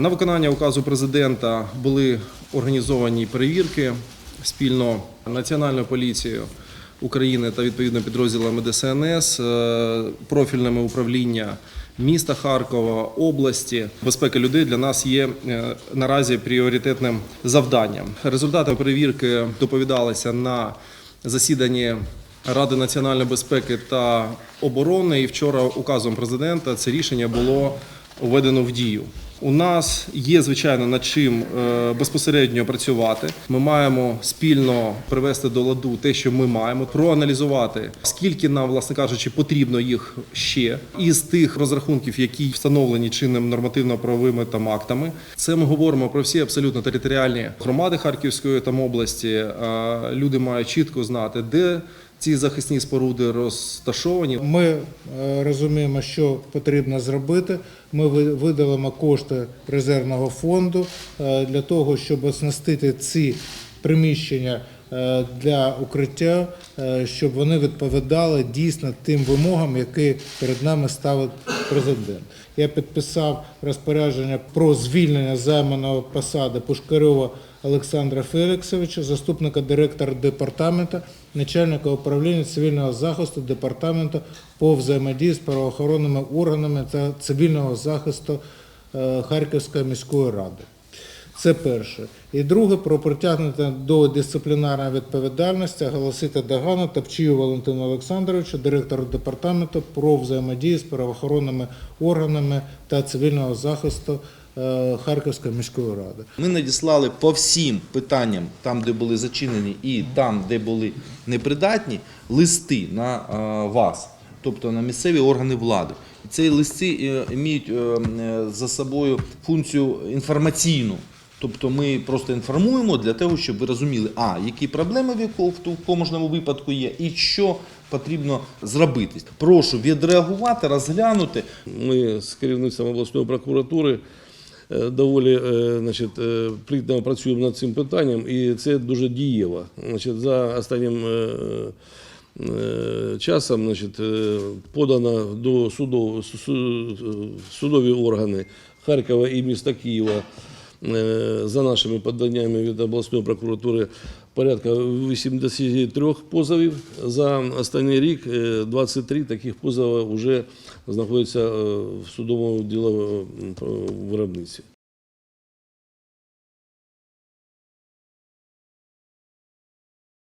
На виконання указу президента були організовані перевірки спільно Національною поліцією України та відповідно підрозділами ДСНС, е, профільними управління міста Харкова, області. Безпека людей для нас є е, наразі пріоритетним завданням. Результати перевірки доповідалися на засіданні Ради національної безпеки та оборони. І вчора указом президента це рішення було введено в дію. У нас є звичайно над чим е, безпосередньо працювати. Ми маємо спільно привести до ладу те, що ми маємо, проаналізувати, скільки нам, власне кажучи, потрібно їх ще із тих розрахунків, які встановлені чинним нормативно-правовими там актами. Це ми говоримо про всі абсолютно територіальні громади Харківської там області. Е, Люди мають чітко знати, де ці захисні споруди розташовані. Ми е, розуміємо, що потрібно зробити. Ми ви- видалимо кошти резервного фонду е, для того, щоб оснастити ці приміщення для укриття, е, щоб вони відповідали дійсно тим вимогам, які перед нами ставить президент. Я підписав розпорядження про звільнення займаного посади Пушкарьова Олександра Феліксовича, заступника директора департаменту, начальника управління цивільного захисту департаменту по взаємодії з правоохоронними органами та цивільного захисту е, Харківської міської ради. Це перше. І друге про притягнення до дисциплінарної відповідальності оголосити Догану Топчію Валентину Олександровичу, директору департаменту про взаємодію з правоохоронними органами та цивільного захисту е, Харківської міської ради. Ми надіслали по всім питанням, там, де були зачинені, і там, де були непридатні, листи на е, вас, тобто на місцеві органи влади. І ці листи е, мають за собою функцію інформаційну. Тобто ми просто інформуємо для того, щоб ви розуміли, а які проблеми в кожному випадку є, і що потрібно зробити. Прошу відреагувати, розглянути Ми з керівництвом обласної прокуратури е, доволі е, значить, е, плідно працюємо над цим питанням, і це дуже дієво. Значить, за останнім часом значить, подано до судов, судові органи Харкова і міста Києва. Е, За нашими поданнями від обласної прокуратури порядка 83 позовів. За останній рік е, 23 таких позови вже знаходяться е, в судовому діловому виробництві.